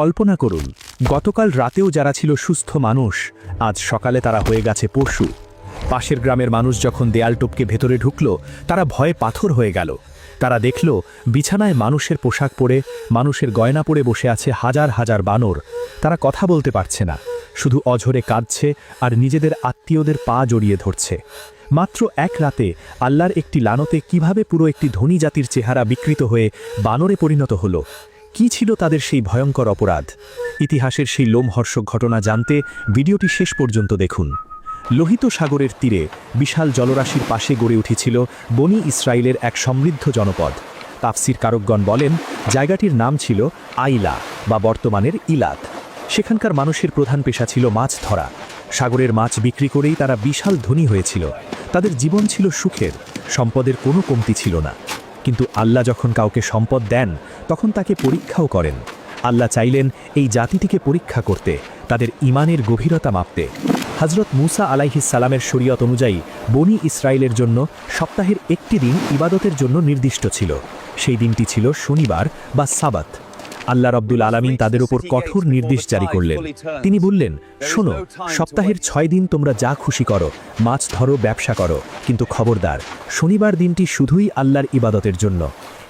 কল্পনা করুন, গতকাল রাতেও যারা ছিল সুস্থ মানুষ, আজ সকালে তারা হয়ে গেছে পশু। পাশের গ্রামের মানুষ যখন দেয়াল টপকে ভেতরে ঢুকল, তারা ভয়ে পাথর হয়ে গেল। তারা দেখল, বিছানায় মানুষের পোশাক পরে, মানুষের গয়না পরে বসে আছে হাজার হাজার বানর। তারা কথা বলতে পারছে না, শুধু অঝরে কাঁদছে আর নিজেদের আত্মীয়দের পা জড়িয়ে ধরছে। মাত্র এক রাতে আল্লাহর একটি লানতে কীভাবে পুরো একটি ধনী জাতির চেহারা বিকৃত হয়ে বানরে পরিণত হলো কি ছিল তাদের সেই ভয়ঙ্কর অপরাধ? ইতিহাসের সেই লোমহর্ষক ঘটনা জানতে ভিডিওটি শেষ পর্যন্ত দেখুন। লোহিত সাগরের তীরে বিশাল জলরাশির পাশে গড়ে উঠেছিল বনি ইসরায়েলের এক সমৃদ্ধ জনপদ। তাফসির কারকগণ বলেন, জায়গাটির নাম ছিল আইলা বা বর্তমানের ইলাত। সেখানকার মানুষের প্রধান পেশা ছিল মাছ ধরা। সাগরের মাছ বিক্রি করেই তারা বিশাল ধনী হয়েছিল। তাদের জীবন ছিল সুখের, সম্পদের কোনো কমতি ছিল না। কিন্তু আল্লাহ যখন কাউকে সম্পদ দেন তখন তাকে পরীক্ষাও করেন। আল্লাহ চাইলেন এই জাতিটিকে পরীক্ষা করতে, তাদের ইমানের গভীরতা মাপতে। হজরত মুসা সালামের শরীয়ত অনুযায়ী বনি ইসরায়েলের জন্য সপ্তাহের একটি দিন ইবাদতের জন্য নির্দিষ্ট ছিল। সেই দিনটি ছিল শনিবার বা সাবাত। আল্লাহ রব্দুল আলামিন তাদের উপর কঠোর নির্দেশ জারি করলেন। তিনি বললেন, শোনো, সপ্তাহের ছয় দিন তোমরা যা খুশি করো, মাছ ধরো, ব্যবসা করো। কিন্তু খবরদার, শনিবার দিনটি শুধুই আল্লাহর ইবাদতের জন্য।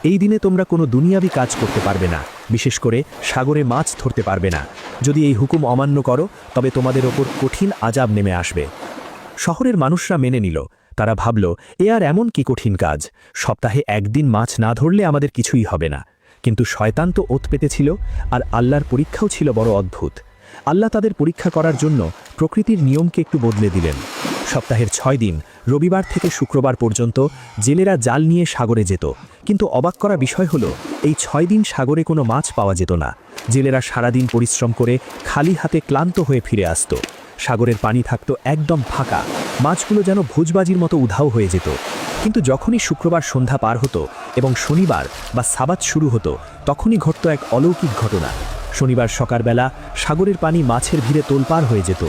এই দিনে তোমরা কোনো দুনিয়াবি কাজ করতে পারবে না, বিশেষ করে সাগরে মাছ ধরতে পারবে না। যদি এই হুকুম অমান্য করো, তবে তোমাদের ওপর কঠিন আজাব নেমে আসবে। শহরের মানুষরা মেনে নিল। তারা ভাবল, এ আর এমন কি কঠিন কাজ? সপ্তাহে একদিন মাছ না ধরলে আমাদের কিছুই হবে না। কিন্তু শয়তান তো ওত পেতেছিল, আর আল্লাহর পরীক্ষাও ছিল বড় অদ্ভুত। আল্লাহ তাদের পরীক্ষা করার জন্য প্রকৃতির নিয়মকে একটু বদলে দিলেন। সপ্তাহের ছয় দিন, রবিবার থেকে শুক্রবার পর্যন্ত জেলেরা জাল নিয়ে সাগরে যেত। কিন্তু অবাক করা বিষয় হলো, এই ছয় দিন সাগরে কোনো মাছ পাওয়া যেত না। জেলেরা সারাদিন পরিশ্রম করে খালি হাতে ক্লান্ত হয়ে ফিরে আসত। সাগরের পানি থাকতো একদম ফাঁকা। মাছগুলো যেন ভোজবাজির মতো উধাও হয়ে যেত। কিন্তু যখনই শুক্রবার সন্ধ্যা পার হতো এবং শনিবার বা সাবাত শুরু হতো, তখনই ঘটত এক অলৌকিক ঘটনা। শনিবার সকালবেলা সাগরের পানি মাছের ভিড়ে তোলপার হয়ে যেত।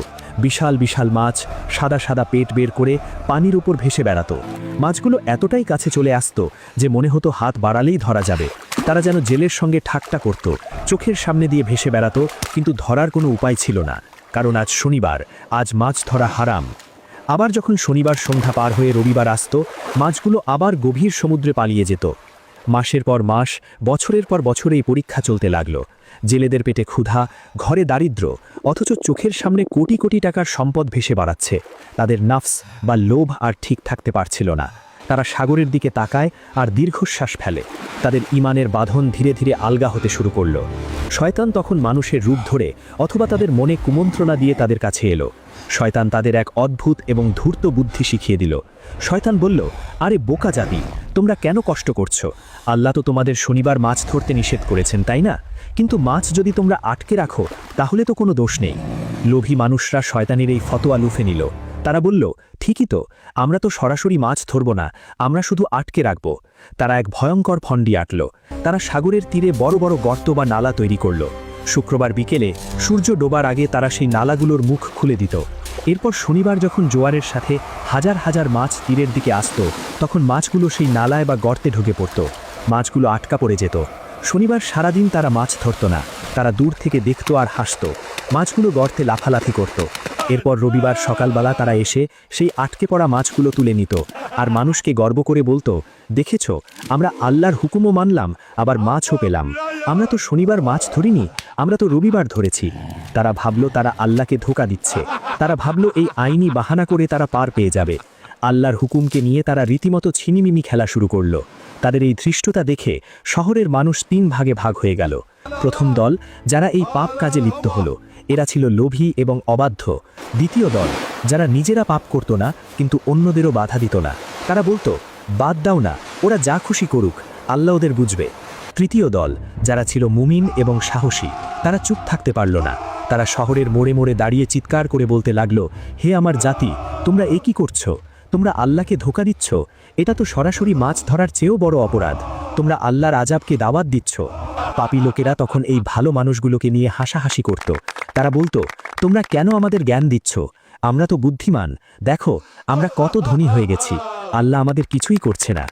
বিশাল বিশাল মাছ সাদা সাদা পেট বের করে পানির উপর ভেসে বেড়াতো। মাছগুলো এতটাই কাছে চলে আসত যে মনে হতো হাত বাড়ালেই ধরা যাবে। তারা যেন জেলের সঙ্গে ঠাট্টা করত, চোখের সামনে দিয়ে ভেসে বেড়াতো, কিন্তু ধরার কোনো উপায় ছিল না, কারণ আজ শনিবার, আজ মাছ ধরা হারাম। আবার যখন শনিবার সন্ধ্যা পার হয়ে রবিবার আসত, মাছগুলো আবার গভীর সমুদ্রে পালিয়ে যেত। মাসের পর মাস, বছরের পর বছর এই পরীক্ষা চলতে লাগল। জেলেদের পেটে ক্ষুধা, ঘরে দারিদ্র, অথচ চোখের সামনে কোটি কোটি টাকার সম্পদ ভেসে বাড়াচ্ছে। তাদের নাফস বা লোভ আর ঠিক থাকতে পারছিল না। তারা সাগরের দিকে তাকায় আর দীর্ঘশ্বাস ফেলে। তাদের ইমানের বাঁধন ধীরে ধীরে আলগা হতে শুরু করল। শয়তান তখন মানুষের রূপ ধরে অথবা তাদের মনে কুমন্ত্রণা দিয়ে তাদের কাছে এলো। শয়তান তাদের এক অদ্ভুত এবং ধূর্ত বুদ্ধি শিখিয়ে দিল। শয়তান বলল, আরে বোকা জাতি তোমরা কেন কষ্ট করছ? আল্লাহ তো তোমাদের শনিবার মাছ ধরতে নিষেধ করেছেন, তাই না? কিন্তু মাছ যদি তোমরা আটকে রাখো, তাহলে তো কোনো দোষ নেই। লোভী মানুষরা শয়তানের এই ফতোয়া লুফে নিল। তারা বলল, ঠিকই তো, আমরা তো সরাসরি মাছ ধরব না, আমরা শুধু আটকে রাখব। তারা এক ভয়ঙ্কর ফন্ডি আটল। তারা সাগরের তীরে বড় বড় গর্ত বা নালা তৈরি করল। শুক্রবার বিকেলে সূর্য ডোবার আগে তারা সেই নালাগুলোর মুখ খুলে দিত। এরপর শনিবার যখন জোয়ারের সাথে হাজার হাজার মাছ তীরের দিকে আসত, তখন মাছগুলো সেই নালায় বা গর্তে ঢুকে পড়ত। মাছগুলো আটকা পড়ে যেত। শনিবার সারাদিন তারা মাছ ধরত না। তারা দূর থেকে দেখত আর হাসত। মাছগুলো গর্তে লাফালাফি করত। এরপর রবিবার সকালবেলা তারা এসে সেই আটকে পড়া মাছগুলো তুলে নিত। আর মানুষকে গর্ব করে বলতো, দেখেছ, আমরা আল্লাহর হুকুমও মানলাম, আবার মাছও পেলাম। আমরা তো শনিবার মাছ ধরিনি, আমরা তো রবিবার ধরেছি। তারা ভাবলো তারা আল্লাহকে ধোকা দিচ্ছে। তারা ভাবলো এই আইনি বাহানা করে তারা পার পেয়ে যাবে। আল্লাহর হুকুমকে নিয়ে তারা রীতিমতো ছিনিমিনি খেলা শুরু করল। তাদের এই ধৃষ্টতা দেখে শহরের মানুষ তিন ভাগে ভাগ হয়ে গেল। প্রথম দল, যারা এই পাপ কাজে লিপ্ত হলো এরা ছিল লোভী এবং অবাধ্য। দ্বিতীয় দল, যারা নিজেরা পাপ করত না, কিন্তু অন্যদেরও বাধা দিত না। তারা বলতো, বাদ দাও না, ওরা যা খুশি করুক, আল্লাহ ওদের বুঝবে। তৃতীয় দল, যারা ছিল মুমিন এবং সাহসী, তারা চুপ থাকতে পারল না। তারা শহরের মোড়ে মোড়ে দাঁড়িয়ে চিৎকার করে বলতে লাগল, হে আমার জাতি, তোমরা এ কি করছ? তোমরা আল্লাহকে ধোকা দিচ্ছ, এটা তো সরাসরি মাছ ধরার চেয়েও বড় অপরাধ। তোমরা আল্লাহর আজাবকে দাওয়াত দিচ্ছ। পাপী লোকেরা তখন এই ভালো মানুষগুলোকে নিয়ে হাসাহাসি করত। তারা বলতো, তোমরা কেন আমাদের জ্ঞান দিচ্ছ? আমরা তো বুদ্ধিমান। দেখো, আমরা কত ধনী হয়ে গেছি। আল্লাহ আমাদের কিছুই করছে না।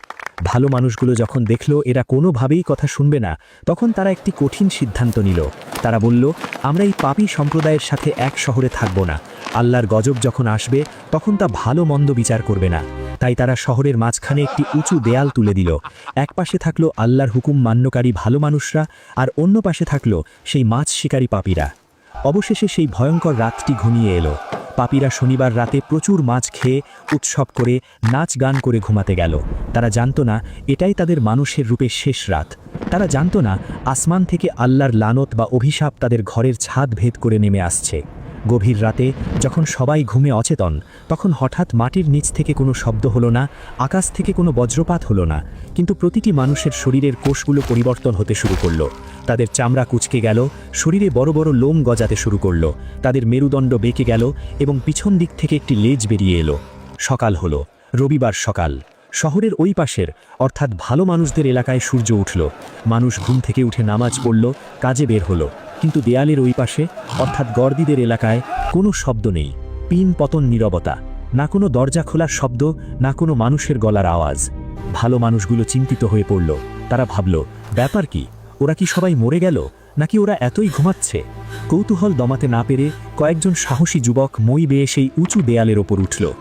ভালো মানুষগুলো যখন দেখল, এরা কোনোভাবেই কথা শুনবে না, তখন তারা একটি কঠিন সিদ্ধান্ত নিল। তারা বলল, আমরা এই পাপী সম্প্রদায়ের সাথে এক শহরে থাকব না। আল্লাহর গজব যখন আসবে, তখন তা ভালো মন্দ বিচার করবে না। তাই তারা শহরের মাঝখানে একটি উঁচু দেয়াল তুলে দিল। এক পাশে থাকল আল্লাহর হুকুম মান্যকারী ভালো মানুষরা, আর অন্য পাশে থাকল সেই মাছ শিকারী পাপীরা। অবশেষে সেই ভয়ঙ্কর রাতটি ঘনিয়ে এলো। পাপীরা শনিবার রাতে প্রচুর মাছ খেয়ে, উৎসব করে, নাচ গান করে ঘুমাতে গেল। তারা জানতো না, এটাই তাদের মানুষের রূপে শেষ রাত। তারা জানতো না, আসমান থেকে আল্লাহর লানত বা অভিশাপ তাদের ঘরের ছাদ ভেদ করে নেমে আসছে। গভীর রাতে, যখন সবাই ঘুমে অচেতন, তখন হঠাৎ মাটির নিচ থেকে কোনো শব্দ হলো না, আকাশ থেকে কোনো বজ্রপাত হলো না, কিন্তু প্রতিটি মানুষের শরীরের কোষগুলো পরিবর্তন হতে শুরু করল। তাদের চামড়া কুচকে গেল, শরীরে বড় বড় লোম গজাতে শুরু করল, তাদের মেরুদণ্ড বেঁকে গেল এবং পিছন দিক থেকে একটি লেজ বেরিয়ে এলো। সকাল হলো, রবিবার সকাল। শহরের ওই পাশের, অর্থাৎ ভালো মানুষদের এলাকায় সূর্য উঠল। মানুষ ঘুম থেকে উঠে নামাজ পড়ল, কাজে বের হলো। কিন্তু দেয়ালের ওই পাশে, অর্থাৎ গর্দিদের এলাকায়, কোনো শব্দ নেই। পিন পতন নীরবতা। না কোনো দরজা খোলার শব্দ, না কোনো মানুষের গলার আওয়াজ। ভালো মানুষগুলো চিন্তিত হয়ে পড়ল। তারা ভাবল, ব্যাপার কি? ওরা কি সবাই মরে গেল? নাকি ওরা এতই ঘুমাচ্ছে? কৌতূহল দমাতে না পেরে কয়েকজন সাহসী যুবক মই বেয়ে সেই উঁচু দেয়ালের ওপর উঠল।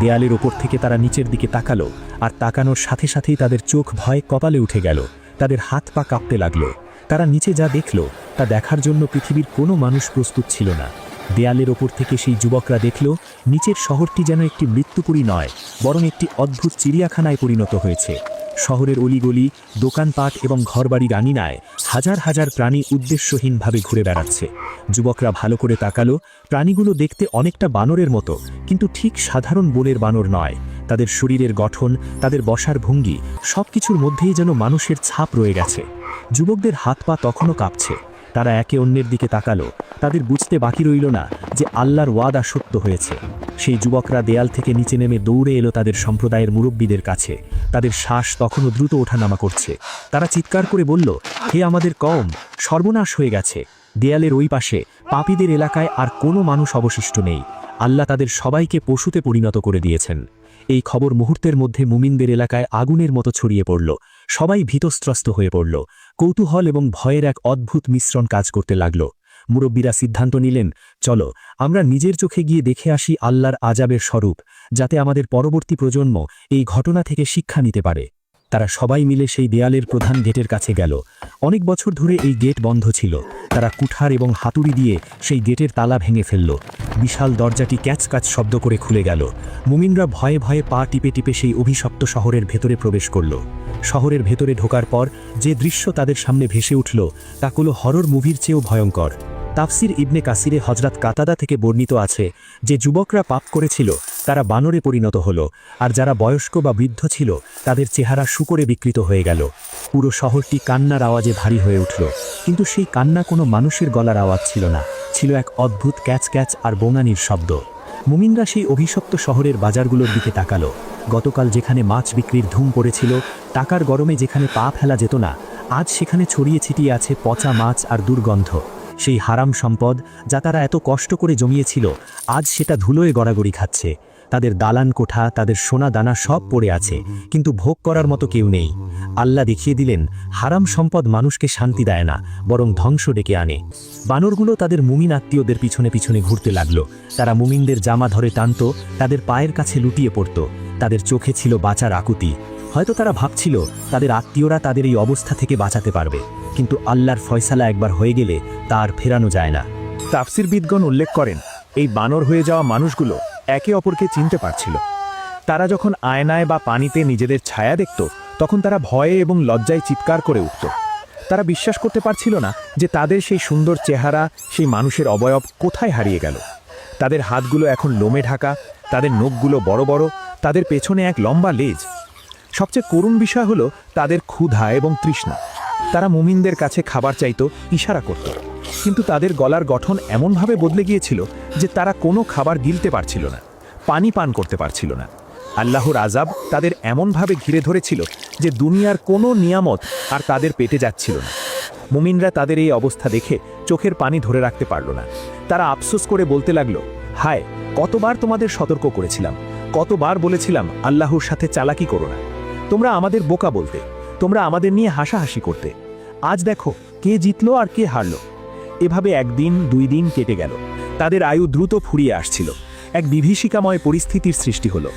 দেয়ালের ওপর থেকে তারা নিচের দিকে তাকালো, আর তাকানোর সাথে সাথেই তাদের চোখ ভয় কপালে উঠে গেল। তাদের হাত পা কাঁপতে লাগল। তারা নিচে যা দেখল, তা দেখার জন্য পৃথিবীর কোনো মানুষ প্রস্তুত ছিল না। দেয়ালের ওপর থেকে সেই যুবকরা দেখল, নিচের শহরটি যেন একটি মৃত্যুপুরী নয়, বরং একটি অদ্ভুত চিড়িয়াখানায় পরিণত হয়েছে। শহরের অলিগলি, দোকানপাট এবং ঘরবাড়ির আঙিনায় হাজার হাজার প্রাণী উদ্দেশ্যহীনভাবে ঘুরে বেড়াচ্ছে। যুবকরা ভালো করে তাকালো, প্রাণীগুলো দেখতে অনেকটা বানরের মতো, কিন্তু ঠিক সাধারণ বনের বানর নয়। তাদের শরীরের গঠন, তাদের বসার ভঙ্গি, সবকিছুর মধ্যেই যেন মানুষের ছাপ রয়ে গেছে। যুবকদের হাত পা তখনও কাঁপছে। তারা একে অন্যের দিকে তাকালো। তাদের বুঝতে বাকি রইল না যে আল্লাহর ওয়াদা সত্য হয়েছে। সেই যুবকরা দেয়াল থেকে নিচে নেমে দৌড়ে এলো তাদের সম্প্রদায়ের মুরব্বীদের কাছে। তাদের শ্বাস তখনও দ্রুত ওঠানামা করছে। তারা চিৎকার করে বলল, হে আমাদের কম সর্বনাশ হয়ে গেছে। দেয়ালের ওই পাশে, পাপীদের এলাকায় আর কোনো মানুষ অবশিষ্ট নেই। আল্লাহ তাদের সবাইকে পশুতে পরিণত করে দিয়েছেন। এই খবর মুহূর্তের মধ্যে মুমিনদের এলাকায় আগুনের মতো ছড়িয়ে পড়ল। সবাই ভীতস্ত্রস্ত হয়ে পড়ল। কৌতূহল এবং ভয়ের এক অদ্ভুত মিশ্রণ কাজ করতে লাগল। মুরব্বীরা সিদ্ধান্ত নিলেন, চলো, আমরা নিজের চোখে গিয়ে দেখে আসি আল্লাহর আজাবের স্বরূপ, যাতে আমাদের পরবর্তী প্রজন্ম এই ঘটনা থেকে শিক্ষা নিতে পারে। তারা সবাই মিলে সেই দেয়ালের প্রধান গেটের কাছে গেল। অনেক বছর ধরে এই গেট বন্ধ ছিল। তারা কুঠার এবং হাতুড়ি দিয়ে সেই গেটের তালা ভেঙে ফেলল। বিশাল দরজাটি ক্যাচকাচ শব্দ করে খুলে গেল। মুমিনরা ভয়ে ভয়ে পা টিপে টিপে সেই অভিশপ্ত শহরের ভেতরে প্রবেশ করল। শহরের ভেতরে ঢোকার পর যে দৃশ্য তাদের সামনে ভেসে উঠল, তা কোনো হরর মুভির চেয়েও ভয়ঙ্কর। তাফসির ইবনে কাসিরে হজরত কাতাদা থেকে বর্ণিত আছে যে যুবকরা পাপ করেছিল, তারা বানরে পরিণত হলো, আর যারা বয়স্ক বা বৃদ্ধ ছিল, তাদের চেহারা শুকরে বিকৃত হয়ে গেল। পুরো শহরটি কান্নার আওয়াজে ভারী হয়ে উঠল, কিন্তু সেই কান্না কোনো মানুষের গলার আওয়াজ ছিল না, ছিল এক অদ্ভুত ক্যাচ ক্যাচ আর বোঙানির শব্দ। মুমিনরা সেই অভিশপ্ত শহরের বাজারগুলোর দিকে তাকালো। গতকাল যেখানে মাছ বিক্রির ধুম পড়েছিল, টাকার গরমে যেখানে পা ফেলা যেত না, আজ সেখানে ছড়িয়ে ছিটিয়ে আছে পচা মাছ আর দুর্গন্ধ। সেই হারাম সম্পদ যা তারা এত কষ্ট করে জমিয়েছিল, আজ সেটা ধুলোয় গড়াগড়ি খাচ্ছে। তাদের দালান কোঠা, তাদের সোনা দানা সব পড়ে আছে, কিন্তু ভোগ করার মতো কেউ নেই। আল্লাহ দেখিয়ে দিলেন, হারাম সম্পদ মানুষকে শান্তি দেয় না, বরং ধ্বংস ডেকে আনে। বানরগুলো তাদের মুমিন আত্মীয়দের পিছনে পিছনে ঘুরতে লাগল। তারা মুমিনদের জামা ধরে টানত, তাদের পায়ের কাছে লুটিয়ে পড়ত। তাদের চোখে ছিল বাঁচার আকুতি। হয়তো তারা ভাবছিল, তাদের আত্মীয়রা তাদের এই অবস্থা থেকে বাঁচাতে পারবে। কিন্তু আল্লাহর ফয়সালা একবার হয়ে গেলে তা আর ফেরানো যায় না। তাফসিরবিদগণ উল্লেখ করেন, এই বানর হয়ে যাওয়া মানুষগুলো একে অপরকে চিনতে পারছিল। তারা যখন আয়নায় বা পানিতে নিজেদের ছায়া দেখত, তখন তারা ভয়ে এবং লজ্জায় চিৎকার করে উঠত। তারা বিশ্বাস করতে পারছিল না যে তাদের সেই সুন্দর চেহারা, সেই মানুষের অবয়ব কোথায় হারিয়ে গেল। তাদের হাতগুলো এখন লোমে ঢাকা, তাদের নখগুলো বড় বড়, তাদের পেছনে এক লম্বা লেজ। সবচেয়ে করুণ বিষয় হলো তাদের ক্ষুধা এবং তৃষ্ণা। তারা মুমিনদের কাছে খাবার চাইতো, ইশারা করত। কিন্তু তাদের গলার গঠন এমনভাবে বদলে গিয়েছিল যে তারা কোনো খাবার গিলতে পারছিল না, পানি পান করতে পারছিল না। আল্লাহর আজাব তাদের এমনভাবে ঘিরে ধরেছিল যে দুনিয়ার কোনো নিয়ামত আর তাদের পেটে যাচ্ছিল না। মুমিনরা তাদের এই অবস্থা দেখে চোখের পানি ধরে রাখতে পারল না। তারা আফসোস করে বলতে লাগল, হায়, কতবার তোমাদের সতর্ক করেছিলাম, কতবার বলেছিলাম আল্লাহর সাথে চালাকি করো না। তোমরা আমাদের বোকা বলতে, তোমরা আমাদের নিয়ে হাসাহাসি করতে। আজ দেখো কে জিতলো আর কে হারলো। এভাবে একদিন, দুই দিন কেটে গেল। তাদের আয়ু দ্রুত ফুরিয়ে আসছিল। এক বিভীষিকাময় পরিস্থিতির সৃষ্টি হলো।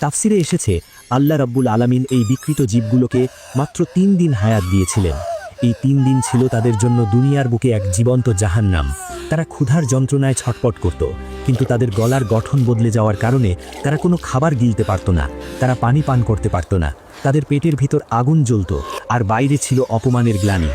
তাফসিরে এসেছে, আল্লাহ রাব্বুল আলামিন এই বিকৃত জীবগুলোকে মাত্র তিন দিন হায়াত দিয়েছিলেন। এই তিন দিন ছিল তাদের জন্য দুনিয়ার বুকে এক জীবন্ত জাহান্নাম। তারা ক্ষুধার যন্ত্রণায় ছটপট করত, কিন্তু তাদের গলার গঠন বদলে যাওয়ার কারণে তারা কোনো খাবার গিলতে পারত না, তারা পানি পান করতে পারত না। তাদের পেটের ভিতর আগুন জ্বলত, আর বাইরে ছিল অপমানের গ্লানি।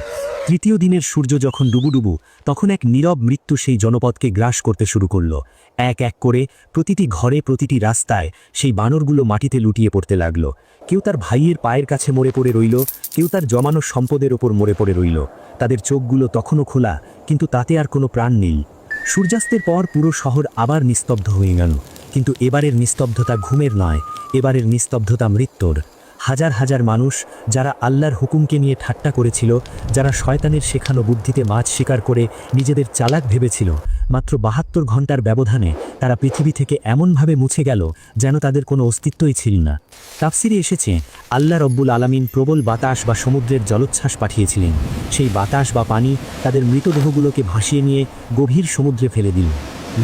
তৃতীয় দিনের সূর্য যখন ডুবুডুবু, তখন এক নীরব মৃত্যু সেই জনপদকে গ্রাস করতে শুরু করল। এক এক করে প্রতিটি ঘরে, প্রতিটি রাস্তায় সেই বানরগুলো মাটিতে লুটিয়ে পড়তে লাগল। কেউ তার ভাইয়ের পায়ের কাছে মরে পড়ে রইল, কেউ তার জমানো সম্পদের ওপর মরে পড়ে রইল। তাদের চোখগুলো তখনও খোলা, কিন্তু তাতে আর কোনো প্রাণ নেই। সূর্যাস্তের পর পুরো শহর আবার নিস্তব্ধ হয়ে গেল। কিন্তু এবারের নিস্তব্ধতা ঘুমের নয়, এবারের নিস্তব্ধতা মৃত্যুর। হাজার হাজার মানুষ যারা আল্লাহর হুকুমকে নিয়ে ঠাট্টা করেছিল, যারা শয়তানের শেখানো বুদ্ধিতে মাছ শিকার করে নিজেদের চালাক ভেবেছিল। মাত্র বাহাত্তর ঘণ্টার ব্যবধানে তারা পৃথিবী থেকে এমনভাবে মুছে গেল যেন তাদের কোনো অস্তিত্বই ছিল না। তাফসিরে এসেছে, আল্লাহ রব্বুল আলামিন প্রবল বাতাস বা সমুদ্রের জলোচ্ছ্বাস পাঠিয়েছিলেন। সেই বাতাস বা পানি তাদের মৃতদেহগুলোকে ভাসিয়ে নিয়ে গভীর সমুদ্রে ফেলে দিল।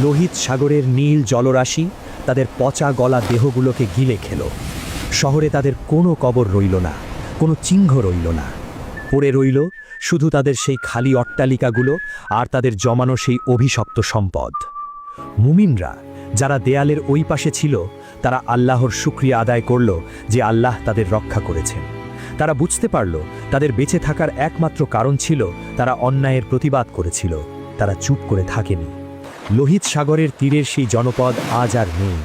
লোহিত সাগরের নীল জলরাশি তাদের পচা গলা দেহগুলোকে গিলে খেল। শহরে তাদের কোনো কবর রইল না, কোনো চিহ্ন রইল না। পড়ে রইল শুধু তাদের সেই খালি অট্টালিকাগুলো আর তাদের জমানো সেই অভিশপ্ত সম্পদ। মুমিনরা যারা দেয়ালের ওই পাশে ছিল, তারা আল্লাহর শুক্রিয়া আদায় করল যে আল্লাহ তাদের রক্ষা করেছেন। তারা বুঝতে পারল তাদের বেঁচে থাকার একমাত্র কারণ ছিল তারা অন্যায়ের প্রতিবাদ করেছিল, তারা চুপ করে থাকেনি। লোহিত সাগরের তীরের সেই জনপদ আজ আর নেই,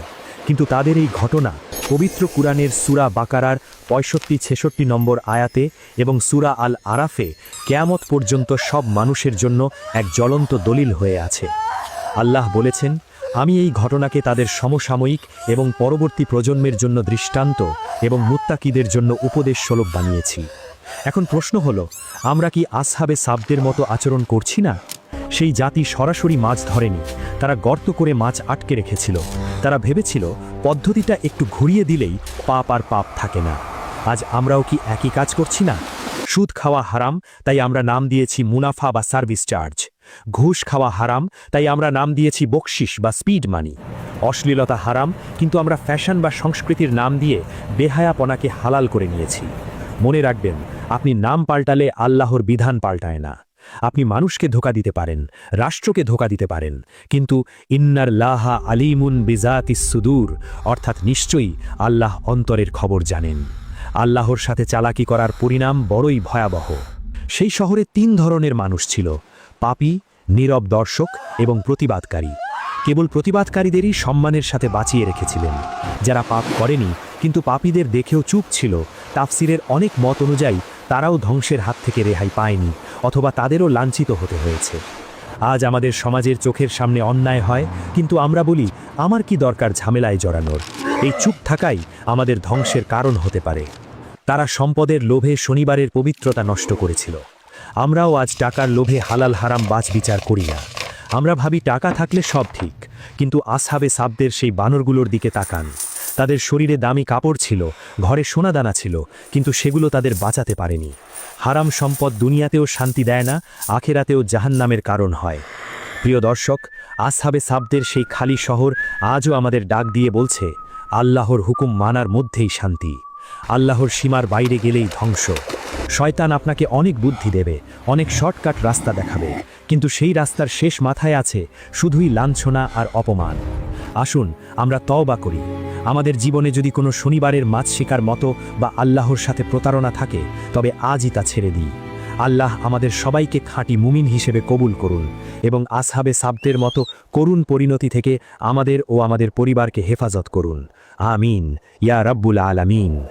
কিন্তু তাদের এই ঘটনা পবিত্র কুরআনের সুরা বাকারার পঁয়ষট্টি ছেষট্টি নম্বর আয়াতে এবং সুরা আল আরাফে কেয়ামত পর্যন্ত সব মানুষের জন্য এক জ্বলন্ত দলিল হয়ে আছে। আল্লাহ বলেছেন, আমি এই ঘটনাকে তাদের সমসাময়িক এবং পরবর্তী প্রজন্মের জন্য দৃষ্টান্ত এবং মুত্তাকিদের জন্য উপদেশ স্বরূপ বানিয়েছি। এখন প্রশ্ন হলো, আমরা কি আসহাবে সাবদের মতো আচরণ করছি না? সেই জাতি সরাসরি মাছ ধরেনি। তারা গর্ত করে মাছ আটকে রেখেছিল। তারা ভেবেছিল পদ্ধতিটা একটু ঘুরিয়ে দিলেই পাপ আর পাপ থাকে না। আজ আমরাও কি একই কাজ করছি না? সুদ খাওয়া হারাম, তাই আমরা নাম দিয়েছি মুনাফা বা সার্ভিস চার্জ। ঘুষ খাওয়া হারাম, তাই আমরা নাম দিয়েছি বকশিস বা স্পিড মানি। অশ্লীলতা হারাম, কিন্তু আমরা ফ্যাশন বা সংস্কৃতির নাম দিয়ে বেহায়াপনাকে হালাল করে নিয়েছি। মনে রাখবেন, আপনি নাম পাল্টালে আল্লাহর বিধান পাল্টায় না। আপনি মানুষকে ধোকা দিতে পারেন, রাষ্ট্রকে ধোকা দিতে পারেন, কিন্তু ইন্নার লাহা আলিমুন বিজাতিস সুদূর, অর্থাৎ নিশ্চয়ই আল্লাহ অন্তরের খবর জানেন। আল্লাহর সাথে চালাকি করার পরিণাম বড়ই ভয়াবহ। সেই শহরে তিন ধরনের মানুষ ছিল, পাপী, নীরব দর্শক এবং প্রতিবাদকারী। কেবল প্রতিবাদকারীদেরই সম্মানের সাথে বাঁচিয়ে রেখেছিলেন। যারা পাপ করেনি, কিন্তু পাপীদের দেখেও চুপ ছিল, তাফসিরের অনেক মত অনুযায়ী তারাও ধ্বংসের হাত থেকে রেহাই পায়নি। অথবা তাদেরও লাঞ্ছিত হতে হয়েছে। আজ আমাদের সমাজের চোখের সামনে অন্যায় হয়, কিন্তু আমরা বলি, আমার কি দরকার ঝামেলায় জড়ানোর? এই চুপ থাকাই আমাদের ধ্বংসের কারণ হতে পারে। তারা সম্পদের লোভে শনিবারের পবিত্রতা নষ্ট করেছিল। আমরাও আজ টাকার লোভে হালাল হারাম বাজ বিচার করি না। আমরা ভাবি, টাকা থাকলে সব ঠিক, কিন্তু আসহাবে সাবদের সেই বানরগুলোর দিকে তাকান। তাদের শরীরে দামি কাপড় ছিল, ঘরে সোনাদানা ছিল, কিন্তু সেগুলো তাদের বাঁচাতে পারেনি। হারাম সম্পদ দুনিয়াতেও শান্তি দেয় না, আখেরাতেও জাহান্নামের কারণ হয়। প্রিয় দর্শক, আসহাবে সাবদের সেই খালি শহর আজও আমাদের ডাক দিয়ে বলছে, আল্লাহর হুকুম মানার মধ্যেই শান্তি। আল্লাহর সীমার বাইরে গেলেই ধ্বংস। শয়তান আপনাকে অনেক বুদ্ধি দেবে, অনেক শর্টকাট রাস্তা দেখাবে, কিন্তু সেই রাস্তার শেষ মাথায় আছে শুধুই লাঞ্ছনা আর অপমান। আসুন, আমরা তওবা করি। আমাদের জীবনে যদি কোনো শনিবারের মাছ শিকার মতো বা আল্লাহর সাথে প্রতারণা থাকে, তবে আজই তা ছেড়ে দিই। আল্লাহ আমাদের সবাইকে খাঁটি মুমিন হিসেবে কবুল করুন এবং আসহাবে সাবদের মতো করুণ পরিণতি থেকে আমাদের ও আমাদের পরিবারকে হেফাজত করুন। আমিন। ইয়া রব্বুল আলামিন।